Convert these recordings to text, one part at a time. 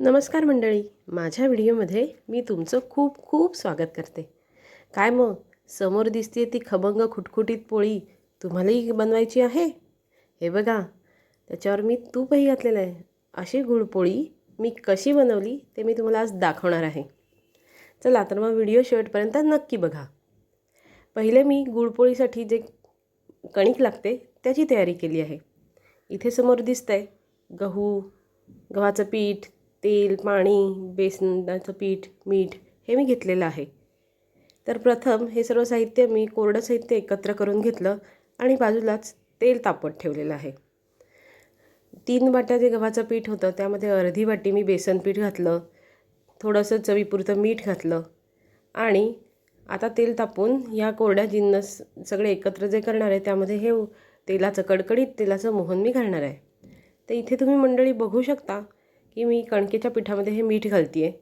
नमस्कार मंडळी. माझ्या व्हिडिओमध्ये मी तुमचं खूप खूप स्वागत करते. काय मग? समोर दिसते ती खबंग खुटखुटीत पोळी तुम्हालाही बनवायची आहे? हे बघा त्याच्यावर मी तूपही घातलेलं आहे. अशी गुळपोळी मी कशी बनवली ते मी तुम्हाला आज दाखवणार आहे. चला तर मग व्हिडिओ शेवटपर्यंत नक्की बघा. पहिले मी गुळपोळीसाठी जे कणिक लागते त्याची तयारी केली आहे. इथे समोर दिसतं आहे गहू गव्हाचं पीठ तेल पाणी बेसनाचं पीठ मीठ हे मी घेतलेलं आहे. तर प्रथम हे सर्व साहित्य मी कोरडं साहित्य एकत्र करून घेतलं आणि बाजूलाच तेल तापत ठेवलेलं आहे. तीन वाट्या जे गव्हाचं पीठ होतं त्यामध्ये अर्धी वाटी मी बेसन पीठ घातलं थोडंसं चवीपुरतं मीठ घातलं आणि आता तेल तापून ह्या कोरड्या जिन्नस सगळे एकत्र जे करणार आहे त्यामध्ये हे तेलाचं कडकडीत तेलाचं मोहन मी घालणार आहे. तर इथे तुम्ही मंडळी बघू शकता की मी कणकेच्या पिठामध्ये हे मीठ घालते आहे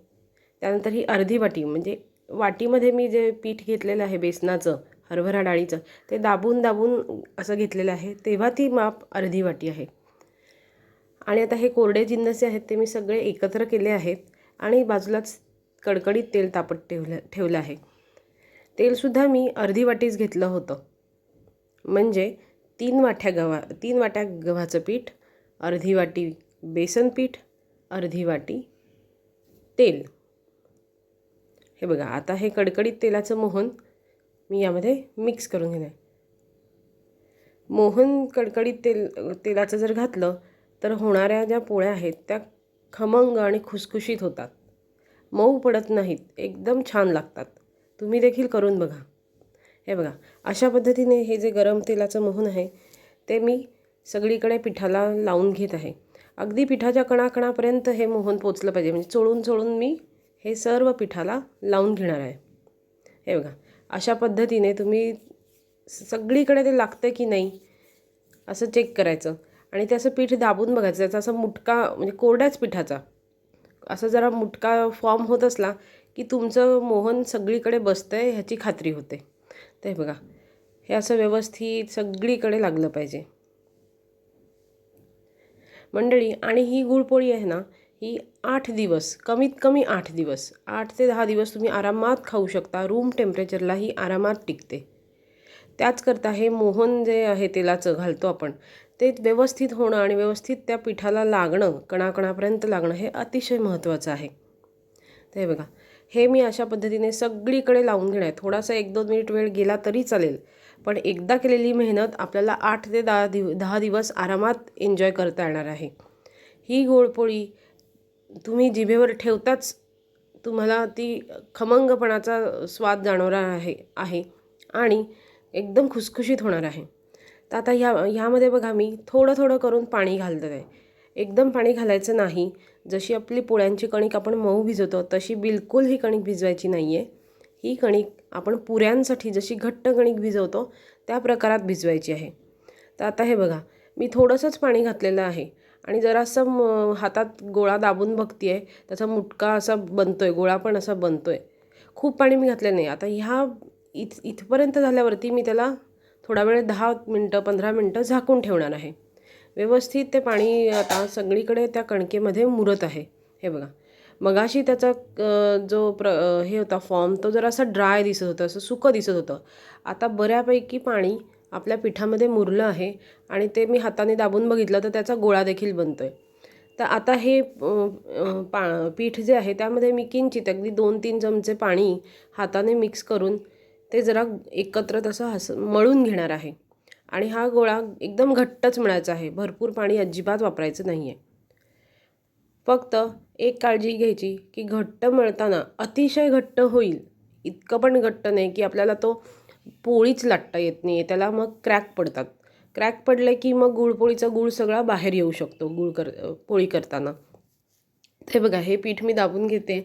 त्यानंतर ही अर्धी वाटी म्हणजे वाटीमध्ये मी जे पीठ घेतलेलं आहे बेसनाचं हरभरा डाळीचं ते दाबून दाबून असं घेतलेलं आहे तेव्हा ती माप अर्धी वाटी आहे. आणि आता हे कोरडे जिन्नसे आहेत ते मी सगळे एकत्र केले आहेत आणि बाजूलाच कडकडीत तेल तापत ठेवलं ठेवलं आहे. तेलसुद्धा मी अर्धी वाटीच घेतलं होतं. म्हणजे तीन वाट्या गव्हा तीन वाट्या गव्हाचं पीठ अर्धी वाटी बेसन पीठ अर्धी वाटी तेल. हे बघा आता हे कडकडीत तेलाचं मोहन मी यामध्ये मिक्स करून घेणार मोहन कडकडीत तेल तेलाचं जर घातलं तर होणाऱ्या ज्या पोळ्या आहेत त्या खमंग आणि खुसखुशीत होतात. मऊ पडत नाहीत एकदम छान लागतात. तुम्ही देखील करून बघा. हे बघा अशा पद्धतीने हे जे गरम तेलाचं मोहन आहे ते मी सगळीकडे पिठाला लावून घेत आहे. अगदी पिठाच्या कणाकणापर्यंत हे मोहन पोचलं पाहिजे. म्हणजे चोळून चोळून मी हे सर्व पिठाला लावून घेणार आहे. हे बघा अशा पद्धतीने तुम्ही सगळीकडे ते लागतं की नाही असं चेक करायचं. आणि ते असं पीठ दाबून बघायचं त्याचा असं मुटका म्हणजे कोरड्याच पिठाचा. असं जरा मुटका फॉर्म होत असला की तुमचं मोहन सगळीकडे बसतं आहे ह्याची खात्री होते. ते बघा हे असं व्यवस्थित सगळीकडे लागलं पाहिजे. मंडळी आणि ही गुळपोळी आहे ना ही आठ दिवस कमीत कमी आठ दिवस आठ ते दहा दिवस तुम्ही आरामात खाऊ शकता रूम टेम्परेचरला ही आरामात टिकते. त्याचकरता हे मोहन जे आहे तेलाचं घालतो आपण ते व्यवस्थित होणं आणि व्यवस्थित त्या पिठाला लागणं कणाकणापर्यंत लागणं हे अतिशय महत्त्वाचं आहे. ते बघा हे मी अशा पद्धतीने सगळीकडे लावून घेणार आहे. थोडासा एक दोन मिनिट वेळ गेला तरी चालेल. पण एकदा केलेली मेहनत आपल्याला आठ ते दहा दिव दहा दिवस आरामात एन्जॉय करता येणार आहे. ही गोडपोळी तुम्ही जिभेवर ठेवताच तुम्हाला ती खमंगपणाचा स्वाद जाणवणार आहे आहे आणि एकदम खुसखुशीत होणार आहे. तर आता ह्या ह्यामध्ये बघा मी थोडं थोडं करून पाणी घालत आहे. एकदम पाणी घालायचं नाही. जशी आपली पोळ्यांची कणिक आपण मऊ भिजवतो तशी बिलकुल ही कणिक भिजवायची नाही आहे ही कणिक आपण पुऱ्यांसाठी जशी घट्ट कणिक भिजवतो त्या प्रकारात भिजवायची आहे. तर आता हे बघा मी थोडंसंच पाणी घातलेलं आहे आणि जरासं म हातात गोळा दाबून बघते आहे त्याचा मुटका असा बनतो आहे गोळा पण असा बनतो आहे खूप पाणी मी घातलेलं नाही. आता ह्या इथ इथपर्यंत झाल्यावरती मी त्याला थोडा वेळ दहा मिनटं पंधरा मिनटं झाकून ठेवणार आहे. व्यवस्थित ते पाणी आता सगळीकडे त्या कणकेमध्ये मुरत आहे. हे बघा. मगाशी त्याचा जो प्र हे होता फॉर्म तो जरा असं ड्राय दिसत होतं असं सुकं दिसत होतं. आता बऱ्यापैकी पाणी आपल्या पिठामध्ये मुरलं आहे आणि ते मी हाताने दाबून बघितलं तर त्याचा गोळा देखील बनतो आहे तर आता हे पा पीठ जे आहे त्यामध्ये मी किंचित अगदी दोन तीन चमचे पाणी हाताने मिक्स करून ते जरा एकत्र तसं हस मळून घेणार आहे. आणि हा गोळा एकदम घट्टच मिळायचा आहे. भरपूर पाणी अजिबात वापरायचं नाही आहे फक्त एक काळजी घ्यायची की घट्ट मळताना अतिशय घट्ट होईल. इतकं पण घट्ट नाही की आपल्याला तो पोळीच लाटता येत नाही त्याला मग क्रॅक पडतात. क्रॅक पडले की मग गुळपोळीचा गूळ सगळा बाहेर येऊ शकतो गुळ कर पोळी करताना. ते बघा हे पीठ मी दाबून घेते.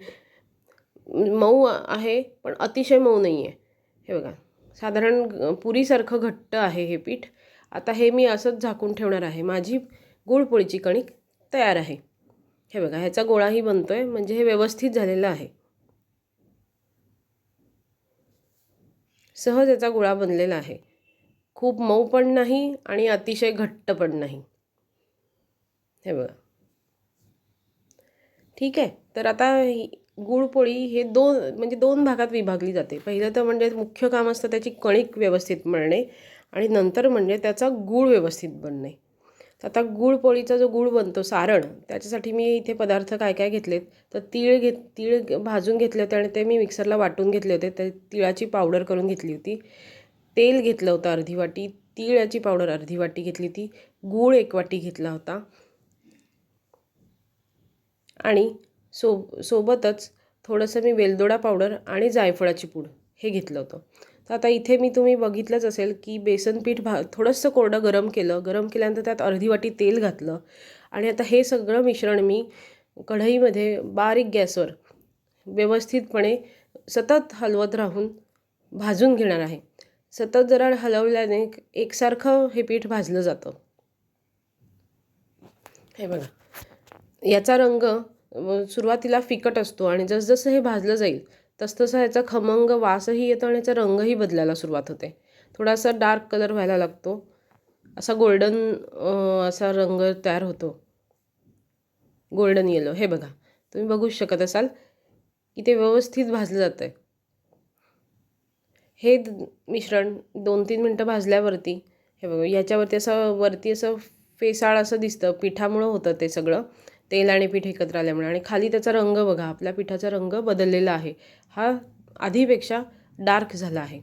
मऊ आहे पण अतिशय मऊ नाही आहे हे बघा साधारण पुरीसारखं घट्ट आहे हे पीठ. आता हे मी असंच झाकून ठेवणार आहे. माझी गुळपोळीची कणिक तयार आहे. हे बघा ह्याचा गोळाही बनतो आहे म्हणजे हे व्यवस्थित झालेलं आहे. सहज याचा गोळा बनलेला आहे. खूप मऊ पण नाही आणि अतिशय घट्ट पण नाही. हे बघा. ठीक आहे तर आता ही गुळपोळी हे दोन म्हणजे दोन भागात विभागली जाते. पहिलं तर म्हणजे मुख्य काम असतं त्याची कणिक व्यवस्थित मळणे आणि नंतर म्हणजे त्याचा गूळ व्यवस्थित बनणे. तर आता गुळपोळीचा जो गूळ बनतो सारण त्याच्यासाठी मी इथे पदार्थ काय काय घेतलेत? तर तीळ घेत तीळ भाजून घेतले होते आणि ते मी मिक्सरला वाटून घेतले होते. ते तिळाची पावडर करून घेतली होती. तेल घेतलं होतं अर्धी वाटी तिळाची पावडर अर्धी वाटी घेतली होती. गूळ एक वाटी घेतला होता. आणि सो सोबतच थोडंसं मी वेलदोडा पावडर आणि जायफळाची पूड हे घेतलं होतं. तर आता इथे मी तुम्ही बघितलंच असेल की बेसन पीठ भा थोडंसं कोरडं गरम केलं. गरम केल्यानंतर त्यात अर्धी वाटी तेल घातलं. आणि आता हे सगळं मिश्रण मी कढईमध्ये बारीक गॅसवर व्यवस्थितपणे सतत हलवत राहून भाजून घेणार आहे. सतत जरा हलवल्याने एकसारखं हे पीठ भाजलं जातं. हे बघा. याचा रंग सुरुवातीला फिकट असतो आणि जसजसं हे भाजलं जाईल तसतसा ह्याचा खमंग वासही येतो आणि याचा रंगही बदलायला सुरुवात होते. थोडासा डार्क कलर व्हायला लागतो. असा गोल्डन असा रंग तयार होतो. गोल्डन येलो हे बघा. तुम्ही बघूच शकत असाल. की ते व्यवस्थित भाजलं जातं आहे हे मिश्रण दोन तीन मिनटं भाजल्यावरती हे बघा याच्यावरती असं वरती असं फेसाळ असं दिसतं. पिठामुळं होतं ते सगळं. तेल आणि पीठ एकत्र आल्यामुळे. आणि खाली त्याचा रंग बघा आपल्या पिठाचा रंग बदललेला आहे. हा आधीपेक्षा डार्क झाला आहे.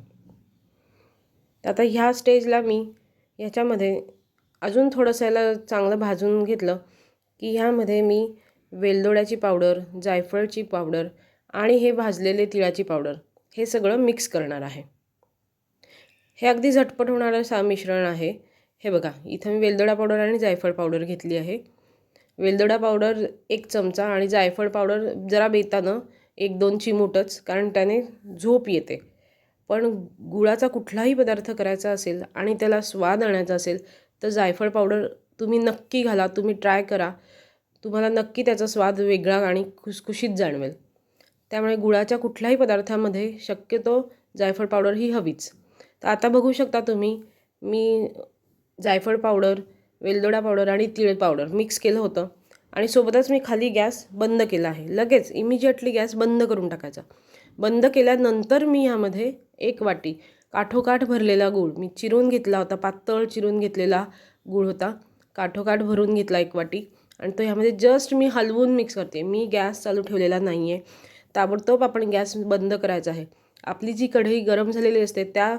तर आता ह्या स्टेजला मी ह्याच्यामध्ये अजून थोडंसं याला चांगलं भाजून घेतलं की ह्यामध्ये मी वेलदोड्याची पावडर जायफळची पावडर आणि हे भाजलेले तिळाची पावडर हे सगळं मिक्स करणार आहे. हे अगदी झटपट होणारं सा मिश्रण आहे. हे बघा इथं मी वेलदोडा पावडर आणि जायफळ पावडर घेतली आहे. वेलदोडा पावडर एक चमचा आणि जायफळ पावडर जरा बेतानं एक दोन चिमूटच कारण त्याने झोप येते. पण गुळाचा कुठलाही पदार्थ करायचा असेल आणि त्याला स्वाद आणायचा असेल तर जायफळ पावडर तुम्ही नक्की घाला तुम्ही ट्राय करा. तुम्हाला नक्की त्याचा स्वाद वेगळा आणि खुसखुशीत जाणवेल. त्यामुळे गुळाच्या कुठल्याही पदार्थामध्ये शक्यतो जायफळ पावडर ही हवीच. तर आता बघू शकता तुम्ही मी जायफळ पावडर वेलदोडा पावडर आणि तीळ पावडर मिक्स केलं होतं. आणि सोबतच मी खाली गॅस बंद केला आहे. लगेच इमिजिएटली गॅस बंद करून टाकायचा. बंद केल्यानंतर मी ह्यामध्ये एक वाटी काठोकाठ भरलेला गूळ मी चिरून घेतला होता पातळ चिरून घेतलेला गूळ होता काठोकाठ भरून घेतला एक वाटी. आणि तो ह्यामध्ये जस्ट मी हलवून मिक्स करते. मी गॅस चालू ठेवलेला नाही आहे ताबडतोब आपण गॅस बंद करायचा आहे. आपली जी कढई गरम झालेली असते त्या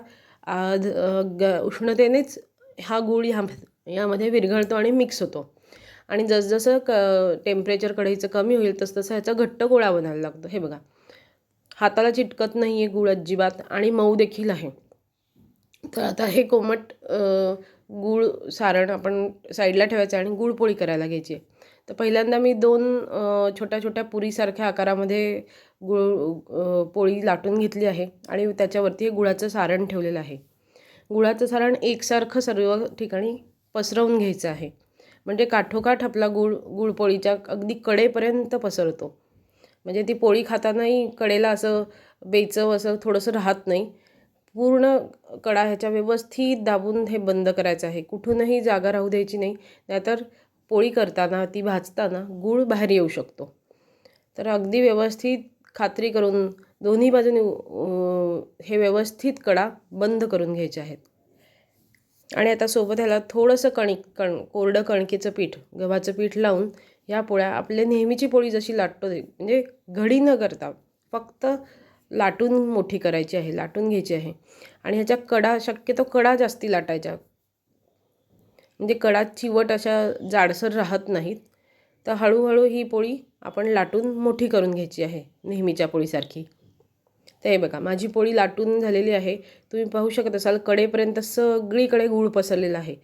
ग उष्णतेनेच हा गूळ ह्या यामध्ये विरघळतो आणि मिक्स होतो. आणि जसजसं क टेम्परेचर कढईचं कमी होईल तसतसं ह्याचा घट्ट गोळा बनायला लागतो. हे बघा. हाताला चिटकत नाही आहे गूळ अजिबात आणि मऊ देखील आहे. तर आता हे कोमट गूळ सारण आपण साईडला ठेवायचं आणि गुळपोळी करायला घ्यायची आहे. तर पहिल्यांदा मी दोन छोट्या छोट्या पुरीसारख्या आकारामध्ये गुळ पोळी लाटून घेतली आहे आणि त्याच्यावरती हे गुळाचं सारण ठेवलेलं आहे. गुळाचं सारण एकसारखं सर्व ठिकाणी पसरवून घ्यायचं आहे. म्हणजे काठोकाठ आपला गुळ गुळपोळीच्या अगदी कडेपर्यंत पसरतो. म्हणजे ती पोळी खातानाही कडेला असं बेचव असं थोडंसं राहत नाही. पूर्ण कडा ह्याच्या व्यवस्थित दाबून हे बंद करायचं आहे. कुठूनही जागा राहू द्यायची नाही. नाहीतर पोळी करताना ती भाजताना गूळ बाहेर येऊ शकतो. तर अगदी व्यवस्थित खात्री करून दोन्ही बाजूने हे व्यवस्थित कडा बंद करून घ्यायचे आहेत. आणि आता सोबत ह्याला थोडंसं कणिक कण कोरडं कणकेचं पीठ गव्हाचं पीठ लावून ह्या पोळ्या आपल्या नेहमीची पोळी जशी लाटतो म्हणजे घडी न करता फक्त लाटून मोठी करायची आहे लाटून घ्यायची आहे. आणि ह्याच्या कडा शक्यतो कडा जास्ती लाटायच्या. म्हणजे कडा चिवट अशा जाडसर राहत नाहीत. तर हळूहळू ही पोळी आपण लाटून मोठी करून घ्यायची आहे नेहमीच्या पोळीसारखी. तर हे बघा माझी पोळी लाटून झालेली आहे. तुम्ही पाहू शकत असाल कडेपर्यंत सगळीकडे गूळ पसरलेला आहे.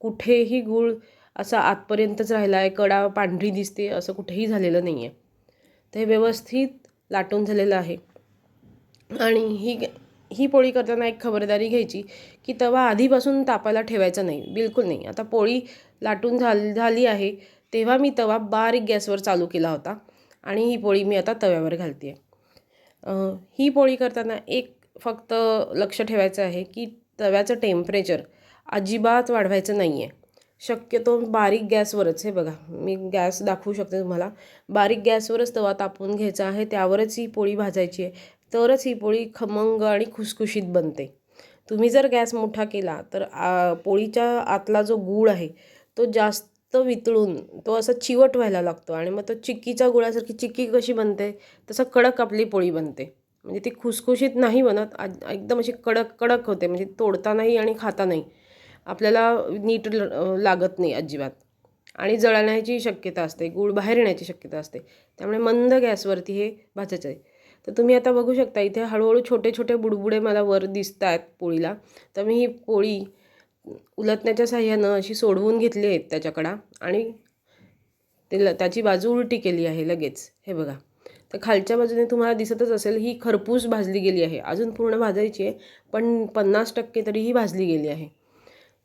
कुठेही गूळ असा आतपर्यंतच राहिला आहे कडा पांढरी दिसते असं कुठेही झालेलं नाही आहे तर हे व्यवस्थित लाटून झालेलं आहे. आणि ही ही पोळी करताना एक खबरदारी घ्यायची की तवा आधीपासून तापायला ठेवायचा नाही. बिलकुल नाही. आता पोळी लाटून झाल झाली आहे तेव्हा मी तवा बारीक गॅसवर चालू केला होता. आणि ही पोळी मी आता तव्यावर घालते आहे ही पोळी करताना एक फक्त लक्ष ठेवायचं आहे की तव्याचं टेम्परेचर अजिबात वाढवायचं नाही आहे शक्यतो बारीक गॅसवरच हे बघा मी गॅस दाखवू शकते तुम्हाला. बारीक गॅसवरच तवा तापवून घ्यायचा आहे त्यावरच ही पोळी भाजायची आहे तरच ही पोळी खमंग आणि खुसखुशीत बनते. तुम्ही जर गॅस मोठा केला तर आ, पोळीच्या आतला जो गूळ आहे तो जास्त वितळून तो असा चिवट व्हायला लागतो आणि मग तो चिक्कीच्या गुळासारखी चिक्की कशी बनते? तसं कडक आपली पोळी बनते. म्हणजे ती खुसखुशीत नाही बनत एकदम अशी कडक कडक होते. म्हणजे तोडता नाही आणि खाता नाही आपल्याला नीट लागत नाही अजिबात. आणि जळण्याची शक्यता असते गूळ बाहेर येण्याची शक्यता असते. त्यामुळे मंद गॅसवरती हे भाजायचं आहे. तर तुम्ही आता बघू शकता इथे हळूहळू छोटे छोटे बुडबुडे मला वर दिसत आहेत पोळीला. तर मी ही पोळी उलटण्याच्या साह्यानं अशी सोडवून घेतली आहेत त्याच्याकडा. आणि ते ल त्याची बाजू उलटी केली आहे लगेच. हे बघा. तर खालच्या बाजूने तुम्हाला दिसतच असेल ही खरपूस भाजली गेली आहे. अजून पूर्ण भाजायची आहे पण पन्नास टक्के तरी ही भाजली गेली आहे.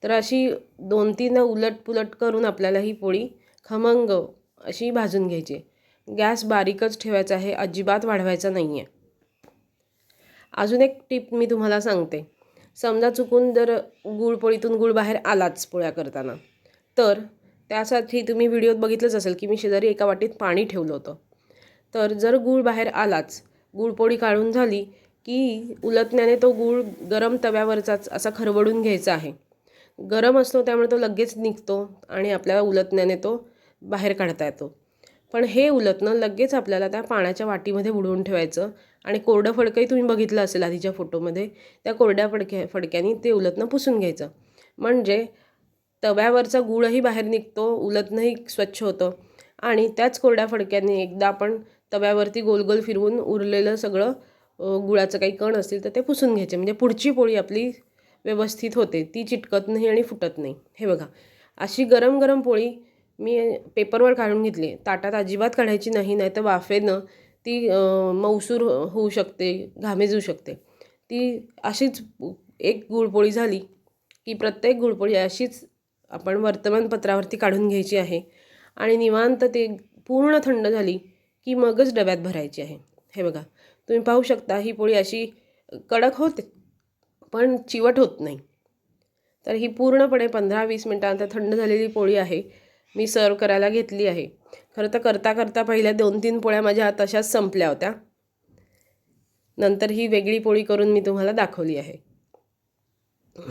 तर अशी दोन तीन उलट पुलट करून आपल्याला ही पोळी खमंग अशी भाजून घ्यायची आहे. गॅस बारीकच ठेवायचा आहे अजिबात वाढवायचा नाही आहे अजून एक टिप मी तुम्हाला सांगते. समजा चुकून जर गुळपोळीतून गुळ बाहेर आलाच पोळ्या करताना. तर त्यासाठी तुम्ही व्हिडिओत बघितलंच असेल की मी शेजारी एका वाटीत पाणी ठेवलं होतं. तर जर गूळ बाहेर आलाच गुळपोळी काढून झाली की उलटण्याने तो गूळ गरम तव्यावरचाच असा खरवडून घ्यायचा आहे. गरम असतो त्यामुळे तो लगेच निघतो आणि आपल्याला उलटण्याने तो बाहेर काढता येतो. पण हे उलटणं लगेच आपल्याला त्या पाण्याच्या वाटीमध्ये बुडवून ठेवायचं. आणि कोरडं फडकंही तुम्ही बघितलं असेल आधीच्या फोटोमध्ये त्या कोरड्या फडक्या फडक्याने ते उलटणं पुसून घ्यायचं. म्हणजे तव्यावरचा गुळही बाहेर निघतो उलटणंही स्वच्छ होतं. आणि त्याच कोरड्या फडक्याने एकदा आपण तव्यावरती गोल गोल फिरवून उरलेलं सगळं गुळाचं काही कण असतील तर ते पुसून घ्यायचे. म्हणजे पुढची पोळी आपली व्यवस्थित होते. ती चिटकत नाही आणि फुटत नाही. हे बघा. अशी गरम गरम पोळी मी पेपरवर काढून घेतली. ताटात अजिबात काढायची नाही नाही तर वाफेनं ती मौसूर मऊसूर होऊ शकते घामेजू शकते. ती अशीच एक गुळपोळी झाली की प्रत्येक गुळपोळी अशीच आपण वर्तमानपत्रावरती काढून घ्यायची आहे आणि निवांत ते पूर्ण थंड झाली की मगच डब्यात भरायची आहे. हे बघा तुम्ही पाहू शकता ही पोळी अशी कडक होते पण चिवट होत नाही. तर ही पूर्णपणे पंधरा वीस मिनटानंतर थंड झालेली पोळी आहे. मी सर्व करायला घेतली आहे. खरं तर करता करता पहिल्या दोन तीन पोळ्या माझ्या तशाच संपल्या होत्या. नंतर ही वेगळी पोळी करून मी तुम्हाला दाखवली आहे.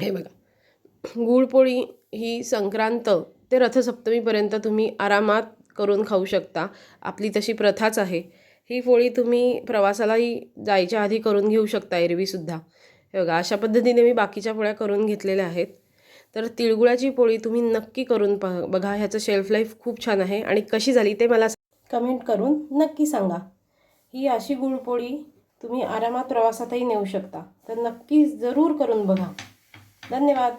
हे बघा. गुळपोळी ही संक्रांत ते रथसप्तमीपर्यंत तुम्ही आरामात करून खाऊ शकता. आपली तशी प्रथाच आहे. ही पोळी तुम्ही प्रवासालाही जायच्या आधी करून घेऊ शकता एरवीसुद्धा. हे बघा अशा पद्धतीने मी बाकीच्या पोळ्या करून घेतलेल्या आहेत. तर तिळगुळाची पोळी तुम्ही नक्की करून प बघा ह्याचं शेल्फ लाईफ खूप छान आहे आणि कशी झाली ते मला कमेंट करून नक्की सांगा. ही अशी गुळपोळी तुम्ही आरामात प्रवासातही नेऊ शकता. तर नक्की जरूर करून बघा. धन्यवाद.